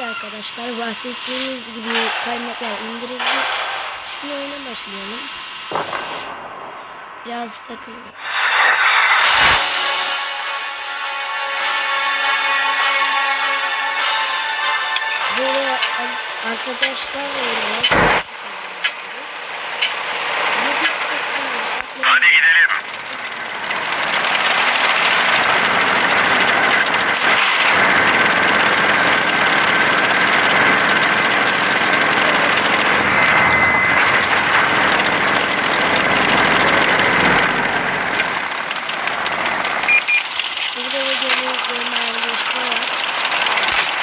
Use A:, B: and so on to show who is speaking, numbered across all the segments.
A: arkadaşlar. Bahsettiğimiz gibi kaynaklar indirildi. Şimdi oyuna başlayalım. Biraz takım. Böyle ar- arkadaşlar oynuyor.
B: Hadi gidelim.
A: Şurada da geliyor üzerine yerleştirme var.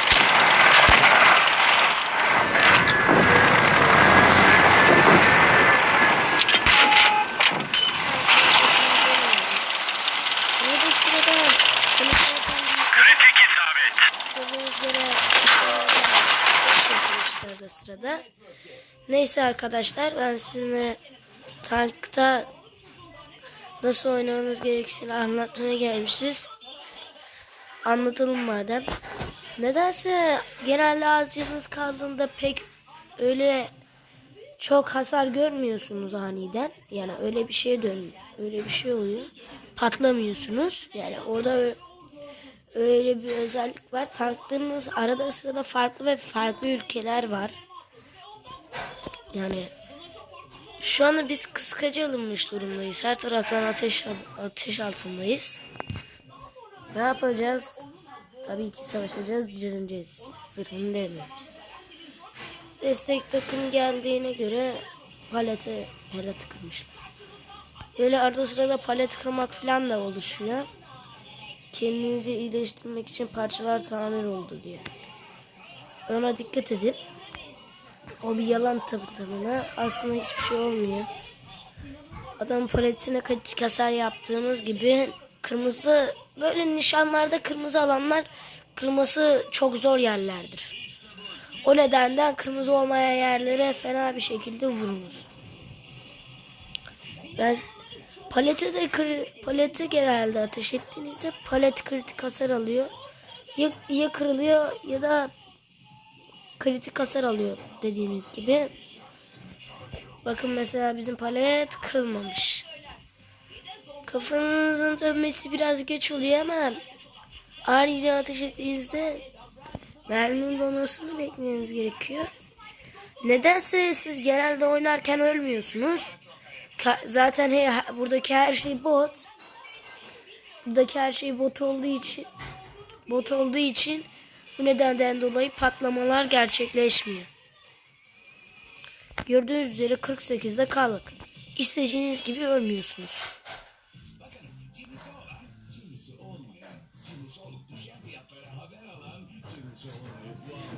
A: Burada sırada konuşurken
B: Kritik isabet.
A: Gözümüzlere yapmışlar da sırada. Neyse arkadaşlar ben sizinle tankta nasıl oynamanız gerektiğini anlatmaya gelmişiz. Anlatalım madem. Nedense genelde az canınız kaldığında pek öyle çok hasar görmüyorsunuz aniden. Yani öyle bir şeye dön, öyle bir şey oluyor. Patlamıyorsunuz. Yani orada öyle bir özellik var. Tanklarımız arada sırada farklı ve farklı ülkeler var. Yani şu anda biz kıskacı alınmış durumdayız. Her taraftan ateş ateş altındayız. Ne yapacağız? Tabii ki savaşacağız, direneceğiz. Zırhını devredeceğiz. Destek takım geldiğine göre palete hele tıkılmışlar. Böyle arada sırada palet kırmak falan da oluşuyor. Kendinizi iyileştirmek için parçalar tamir oldu diye. Ona dikkat edin. O bir yalan tabi tamına. Aslında hiçbir şey olmuyor. Adam paletine kaç hasar yaptığımız gibi kırmızı böyle nişanlarda kırmızı alanlar kırması çok zor yerlerdir. O nedenden kırmızı olmayan yerlere fena bir şekilde vurunuz. Ben palete de kır, palete genelde ateş ettiğinizde palet kritik hasar alıyor. Ya, ya kırılıyor ya da kritik hasar alıyor dediğimiz gibi. Bakın mesela bizim palet kırılmamış. Kafanızın dönmesi biraz geç oluyor ama aniden ateş ettiğinizde merminin dolmasını beklemeniz gerekiyor. Nedense siz genelde oynarken ölmüyorsunuz. Zaten he- buradaki her şey bot. Buradaki her şey bot olduğu için bot olduğu için bu nedenden dolayı patlamalar gerçekleşmiyor. Gördüğünüz üzere 48'de kaldık. İstediğiniz gibi ölmüyorsunuz.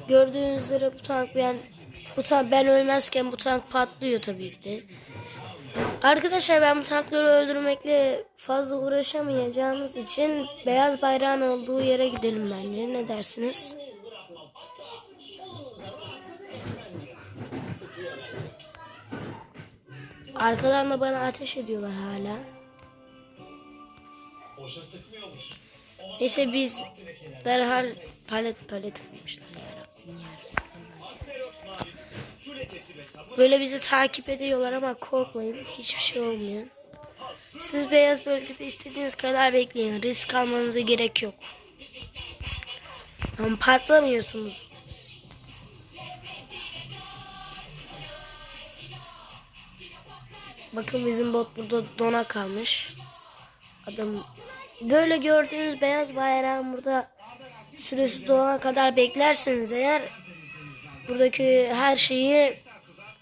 A: Gördüğünüz üzere bu tank ben bu tank ben ölmezken bu tank patlıyor tabii ki de. Arkadaşlar ben bu tankları öldürmekle fazla uğraşamayacağımız için beyaz bayrağın olduğu yere gidelim bence. Ne dersiniz? Arkadan da bana ateş ediyorlar hala. Neyse biz derhal palet palet atmışlar yarabbim ya. Böyle bizi takip ediyorlar ama korkmayın hiçbir şey olmuyor. Siz beyaz bölgede istediğiniz kadar bekleyin. Risk almanıza gerek yok. Ama patlamıyorsunuz. Bakın bizim bot burada dona kalmış. Adam böyle gördüğünüz beyaz bayrağın burada süresi dolana kadar beklerseniz eğer buradaki her şeyi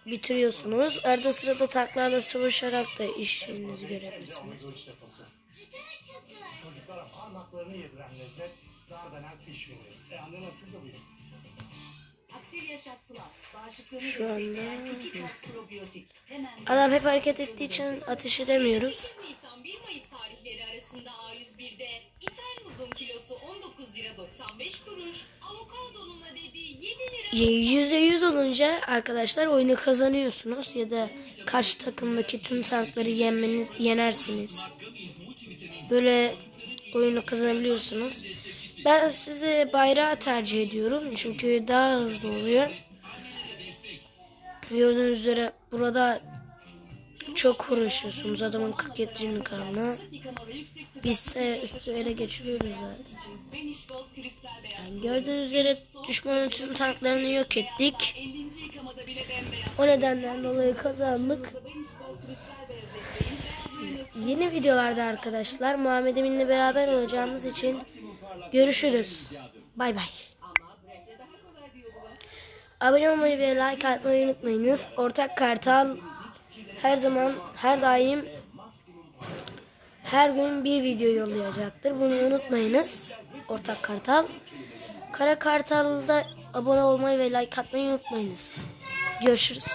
A: bitiriyorsunuz. Arada sırada tanklarla savaşarak da işinizi görebilirsiniz.
C: Çocuklara parmaklarını yediren lezzet Dardanel pişmeniz. E anneler siz de buyurun.
A: Şu anda- Adam hep hareket ettiği için ateş edemiyoruz.
D: 95 kuruş, avokadonun adedi 7 lira
A: Yüzde yüz olunca arkadaşlar oyunu kazanıyorsunuz ya da karşı takımdaki tüm tankları yenmeniz yenersiniz. Böyle oyunu kazanabiliyorsunuz. Ben size bayrağı tercih ediyorum. Çünkü daha hızlı oluyor. Gördüğünüz üzere burada çok uğraşıyorsunuz adamın 47. kanına. Biz de üstü ele geçiriyoruz zaten. Yani gördüğünüz üzere düşmanın tüm tanklarını yok ettik. O nedenden dolayı kazandık. Yeni videolarda arkadaşlar Muhammed Emin'le beraber olacağımız için görüşürüz. Bay bay. Abone olmayı ve like atmayı unutmayınız. Ortak Kartal her zaman her daim her gün bir video yollayacaktır. Bunu unutmayınız. Ortak Kartal. Kara Kartal'da abone olmayı ve like atmayı unutmayınız. Görüşürüz.